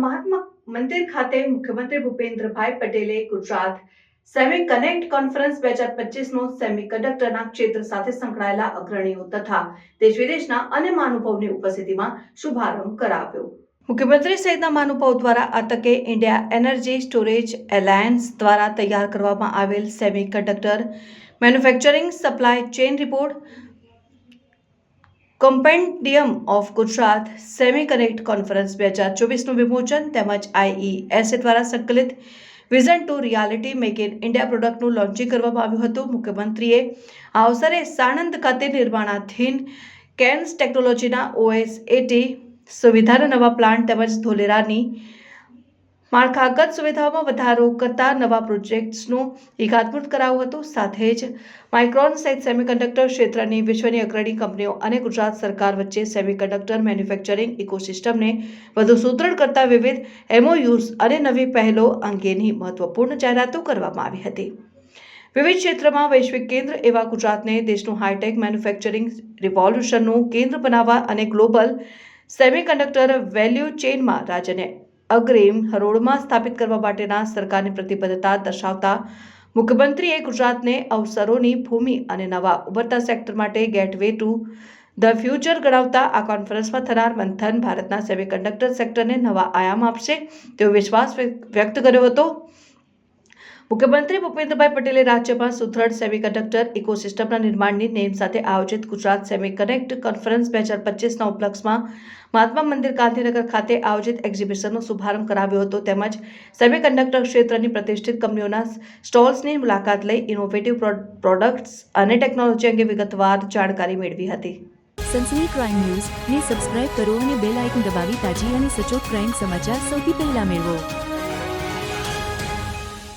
મંદિર ખાતે મુખ્યમંત્રી ભૂપેન્દ્રભાઈ પટેલે ગુજરાત સેમી કનેક્ટ કોન્ફરન્સ બે હજાર પચીસનો સેમી કંડક્ટરના ક્ષેત્ર સાથે સંકળાયેલા અગ્રણીઓ તથા દેશ વિદેશના અન્ય મહાનુભાવની ઉપસ્થિતિમાં શુભારંભ કરાવ્યો. મુખ્યમંત્રી સહિતના મહાનુભાવ દ્વારા આ તકે ઇન્ડિયા એનર્જી સ્ટોરેજ એલાયન્સ દ્વારા તૈયાર કરવામાં આવેલ semi conductor manufacturing supply chain report compendium of Gujarat semi connect conference બે હજાર ચોવીસનું વિમોચન તેમજ આઈઈએસએ દ્વારા સંકલિત vision to reality make in India પ્રોડક્ટનું launching કરવામાં આવ્યું હતું. મુખ્યમંત્રીએ આ અવસરે સાણંદ ખાતે નિર્માણાધીન કેન્સ ટેકનોલોજીના ઓએસ એટી સુવિધાના નવા પ્લાન્ટ તેમજ ધોલેરાની માળખાગત સુવિધાઓમાં વધારો કરતા નવા પ્રોજેક્ટ્સનું એકાત્મક કરાવ્યું હતું. સાથે જ માઇક્રોન સહિત સેમિકન્ડક્ટર ક્ષેત્રની વિશ્વની અગ્રણી કંપનીઓ અને ગુજરાત સરકાર વચ્ચે સેમિકન્ડક્ટર મેન્યુફેક્ચરિંગ ઇકોસિસ્ટમને વધુ સુદૃઢ કરતા વિવિધ એમઓયુઝ અને નવી પહેલો અંગેની મહત્વપૂર્ણ જાહેરાતો કરવામાં આવી હતી. વિવિધ ક્ષેત્રમાં વૈશ્વિક કેન્દ્ર એવા ગુજરાતને દેશનું હાઈટેક મેન્યુફેક્ચરિંગ રિવોલ્યુશનનું કેન્દ્ર બનાવવા અને ગ્લોબલ સેમિકન્ડક્ટર વેલ્યુ ચેઇનમાં રાજ્યને અગ્રીમ હરોળમાં સ્થાપિત કરવા માટેના સરકારની પ્રતિબદ્ધતા દર્શાવતા મુખ્યમંત્રીએ ગુજરાતને અવસરોની ભૂમિ અને નવા ઉભરતા સેક્ટર માટે ગેટવે ટુ ધ ફ્યુચર ગણાવતા આ કોન્ફરન્સમાં થનાર મંથન ભારતના સેમિકન્ડક્ટર સેક્ટરને નવા આયામ આપશે તેવો વિશ્વાસ વ્યક્ત કર્યો હતો. મુખ્યમંત્રી ભૂપેન્દ્રભાઈ પટેલે રાજ્યમાં સુદૃઢ સેમિકન્ડક્ટર ઇકોસિસ્ટમના નિર્માણની નેમ સાથે આયોજિત ગુજરાત સેમી કનેક્ટ કોન્ફરન્સ બે હજાર પચીસના ઉપલક્ષમાં મહાત્મા મંદિર ગાંધીનગર ખાતે આયોજિત એક્ઝિબિશનનો શુભારંભ કરાવ્યો હતો. તેમજ સેમિકન્ડક્ટર ક્ષેત્રની પ્રતિષ્ઠિત કંપનીઓના સ્ટોલ્સની મુલાકાત લઈ ઇનોવેટિવ પ્રોડક્ટ્સ અને ટેકનોલોજી અંગે વિગતવાર જાણકારી મેળવી હતી. સનસની ક્રાઇમ ન્યૂઝ ને સબસ્ક્રાઇબ કરો અને બેલ આઇકન દબાવી તાજી અને સચોટ ક્રાઇમ સમાચાર સૌથી પહેલા મેળવો.